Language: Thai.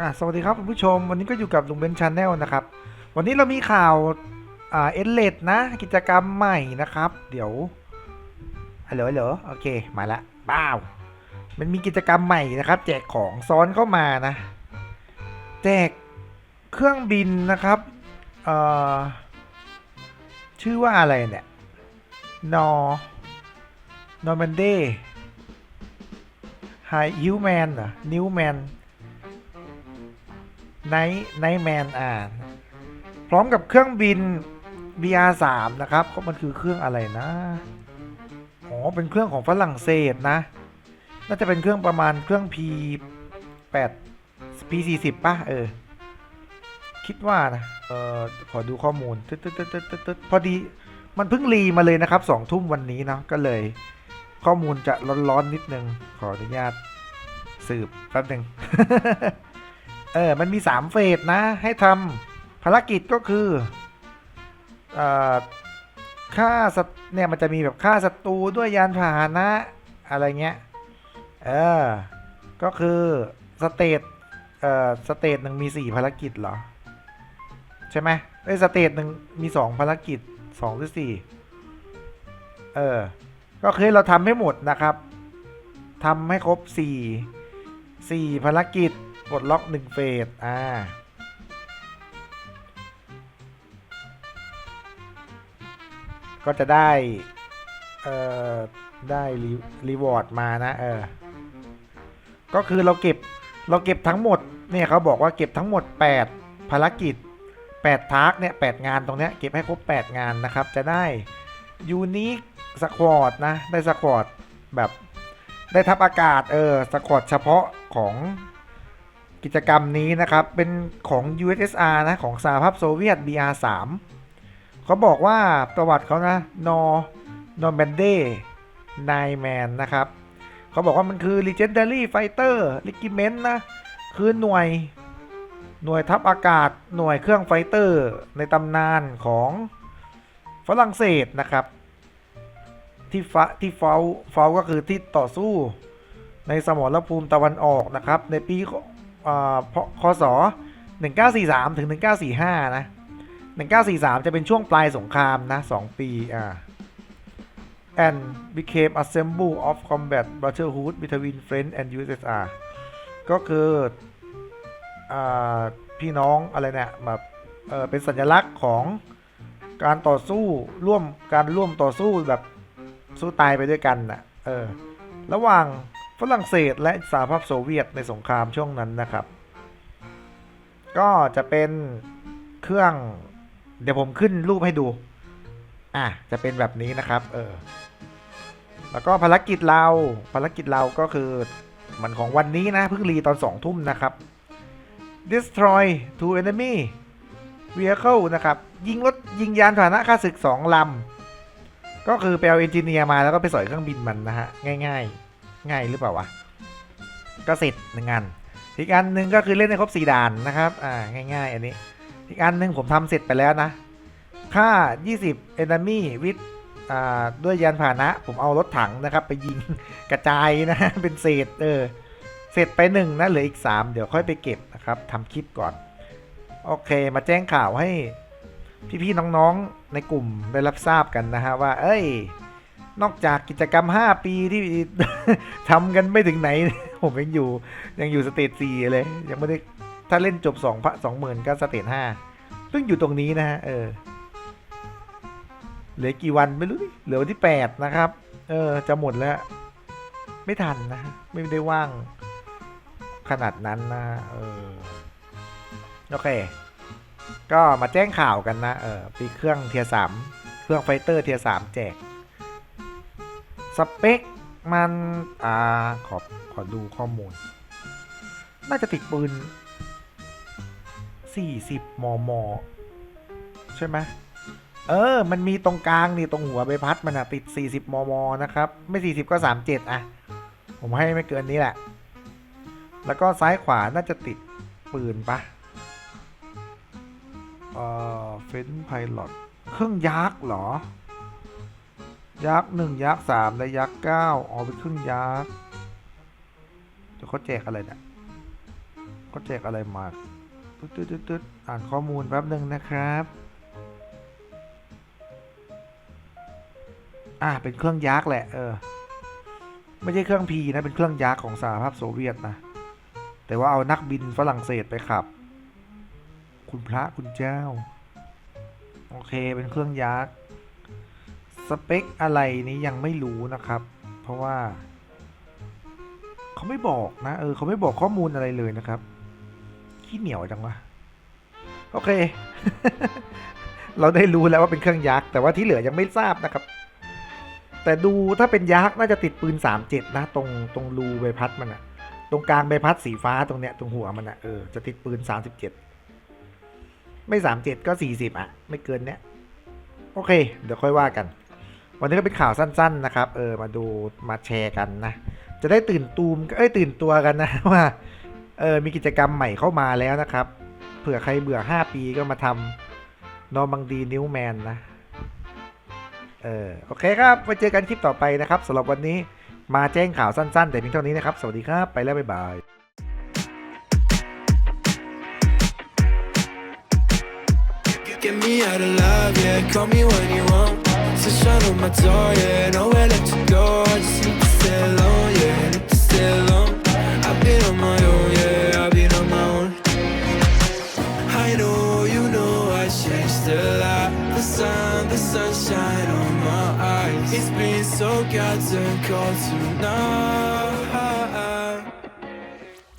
อะสวัสดีครับคุณผู้ชม วันนี้ก็อยู่กับลุงเบนชาแนลนะครับ วันนี้เรามีข่าวอ่าเอเลดนะ กิจกรรมใหม่นะครับ เดี๋ยวฮัลโหลฮัลโหลโอเคมาละบ้าวมันมีกิจกรรมใหม่นะครับ แจกของซ้อนเข้ามานะ แจกเครื่องบินนะครับเอ่อชื่อว่าอะไรเนี่ยนอนอร์แมนเดย์ไฮฮิวแมนเหรอนิวแมน ไนท์ไนท์แมนอ่านพร้อมกับเครื่องบิน VR3 นะครับก็มันคือเครื่องอะไรนะอ๋อเป็นเครื่องของฝรั่งเศสนะ น่าจะเป็นเครื่องประมาณเครื่อง P8 P40 ป่ะเออ คิดว่านะเออขอดูข้อมูลตึ๊ดตึ๊ดตึ๊ดตึ๊ดตึ๊ดพอดีมันเพิ่งรีมาเลยนะครับสองทุ่มวันนี้เนาะก็เลย ข้อมูลจะร้อนๆนิดนึง ขออนุญาตสืบแป๊บหนึ่ง เออ มันมีสามเฟสนะ ให้ทำภารกิจก็คือเอ่อฆ่าสัตเนี่ยมันจะมีแบบฆ่าศัตรูด้วยยานพาหนะ อะไรเงี้ย เออ ก็คือสเตตเอ่อสเตตหนึ่งมีสี่ภารกิจเหรอ ใช่ไหมเอ้สเตตหนึ่งมีสองภารกิจสองหรือสี่เออ ก็คือเราทำให้หมดนะครับทำให้ครบสี่สี่ภารกิจ ปลดล็อกหนึ่งเฟสอ่าก็จะได้ เอ่อ ได้รีรีวอร์ดมานะ เออ ก็คือเราเก็บ เราเก็บทั้งหมด เนี่ยเขาบอกว่าเก็บทั้งหมด 8 ภารกิจ 8 ทาร์กเนี่ย8งานตรงเนี้ยเก็บให้ครบ 8 งานนะครับ จะได้ยูนิคสควอตนะ ได้สควอตแบบ ได้ทับอากาศ เออ สควอตเฉพาะของ กิจกรรมนี้นะครับ เป็นของ USSR นะ ของสหภาพโซเวียต BR3 เขาบอกว่าประวัติเขานะนอนอร์แมนเดนายแมนนะครับเขาบอกว่ามันคือ Legendary Fighter Regiment นะ คือหน่วยหน่วยทัพอากาศหน่วยเครื่องไฟเตอร์ ในตำนานของฝรั่งเศสนะครับ ที่ฟะที่เฝ้าเฝ้าก็คือที่ต่อสู้ในสมรภูมิตะวันออกนะครับ ในปี คศ1943 ถึง 1945 นะ 1943 จะเป็นช่วงปลายสงครามนะ 2 ปีอ่า and became a symbol of combat brotherhood between French and USSR ก็คืออ่าพี่น้องอะไรเนี่ยแบบเออเป็นสัญลักษณ์ของการต่อสู้ร่วมการร่วมต่อสู้แบบสู้ตายไปด้วยกันนะเออระหว่าง รั่งเศสและสหภาพโซเวียตในสงครามช่วงนั้นนะครับ ก็จะเป็นเครื่องเดี๋ยวผมขึ้นรูปให้ดู อะ จะเป็นแบบนี้นะครับ เออ แล้วก็ภารกิจเรา ภารกิจเราก็คือมันของวันนี้นะเพิ่งรีตอนสองทุ่มนะครับ destroy two enemy vehicle นะครับ ยิงรถยิงยานพาหนะค่าศึกสองลำ ก็คือไปเอาเอนจิเนียร์มาแล้วก็ไปสอยเครื่องบินมันนะฮะ ง่าย ๆ ง่ายหรือเปล่าวะ ก็เสร็จหนึ่งงานอีกอันหนึ่งก็คือเล่นในครบสี่ด่านนะครับ อ่า ง่าย ๆ อันนี้ อีกอันหนึ่งผมทำเสร็จไปแล้วนะ ค่า 20 enemy with อ่า ด้วยยานพาหนะ ผมเอารถถังนะครับ ไปยิงกระจายนะ เป็นเศษ เออ เสร็จไปหนึ่งนะเหลืออีก 3 เดี๋ยวค่อยไปเก็บนะครับทำคลิปก่อน โอเค มาแจ้งข่าวให้พี่ๆน้องๆในกลุ่มได้รับทราบกันนะฮะว่า เอ้ย นอกจากกิจกรรม 5 ปีที่ทำกันไม่ถึงไหน ผมยังอยู่ยังอยู่สเตจสี่เลย ยังไม่ได้ถ้าเล่นจบสองพระสองหมื่นก็สเตจห้าเพิ่งอยู่ตรงนี้นะฮะเออเหลือกี่วันไม่รู้ดิเหลือวันที่แปดนะครับ เออ จะหมดแล้ว ไม่ทันนะ ไม่ได้ว่าง ขนาดนั้นนะ เออ โอเค ก็มาแจ้งข่าวกันนะ เออปีเครื่องเทียสามเครื่องไฟเตอร์เทียสามแจก สเปคมันอ่าขอขอดูข้อมูล น่าจะติดปืน 40 มม ใช่ไหมเออ มันมีตรงกลางนี่ตรงหัวใบพัดมันอะติด 40 มม นะครับ ไม่ 40 ก็ 37อะผมให้ไม่เกินนี้แหละ แล้วก็ซ้ายขวาน่าจะติดปืนปะเอ่อเฟนไพลอตเครื่องยักษ์เหรอ ยักษ์หนึ่งยักษ์สามและยักษ์เก้าอ๋อเป็นครื่งยักษ์เดี๋ยวเขาแจกอะไรเนี่ยเขาแจกอะไรมาตึ๊ดตึ๊ดตึ๊ดตึ๊ดอ่านข้อมูลแป๊บหนึ่งนะครับอ่าเป็นเครื่องยักษ์แหละเออไม่ใช่เครื่องพีนะเป็นเครื่องยักษ์ของสหภาพโซเวียตนะแต่ว่าเอานักบินฝรั่งเศสไปขับ คุณพระคุณเจ้า โอเคเป็นเครื่องยักษ์ สเปคอะไรนี้ยังไม่รู้นะครับ เพราะว่า เขาไม่บอกนะเออเขาไม่บอกข้อมูลอะไรเลยนะครับ ขี้เหนียวจังวะโอเค เราได้รู้แล้วว่าเป็นเครื่องยักษ์แต่ว่าที่เหลือยังไม่ทราบนะครับ แต่ดูถ้าเป็นยักษ์น่าจะติดปืน 37 นะ ตรงตรงรูใบพัดมันอะตรงกลางใบพัดสีฟ้าตรงเนี้ยตรงหัวมันอะเออจะติดปืน 37 ไม่ 37 ก็ 40 อะ ไม่เกินเนี้ยโอเค เดี๋ยวค่อยว่ากัน วันนี้ก็เป็นข่าวสั้น ๆนะครับ เออมาดูมาแชร์กันนะ จะได้ตื่นตูมเอ้ยตื่นตัวกันนะว่าเออมีกิจกรรมใหม่เข้ามาแล้วนะครับ เผื่อใครเบื่อ 5 ปีก็มาทำนอร์มังดีนิวแมนนะ เออโอเคครับไว้เจอกันคลิปต่อไปนะครับสำหรับวันนี้มาแจ้งข่าวสั้น ๆ แต่เพียงเท่านี้นะครับ สวัสดีครับ ไปแล้วบ๊ายบาย Get me out of love, yeah. Call me when you want. Sunshine on my door, yeah. Nowhere let you go. I just need to stay alone, yeah. Need to stay alone. I've been on my own, yeah. I've been on my own. I know, you know, I changed a lot. The sun, the sunshine on my eyes. It's been so goddamn cold tonight.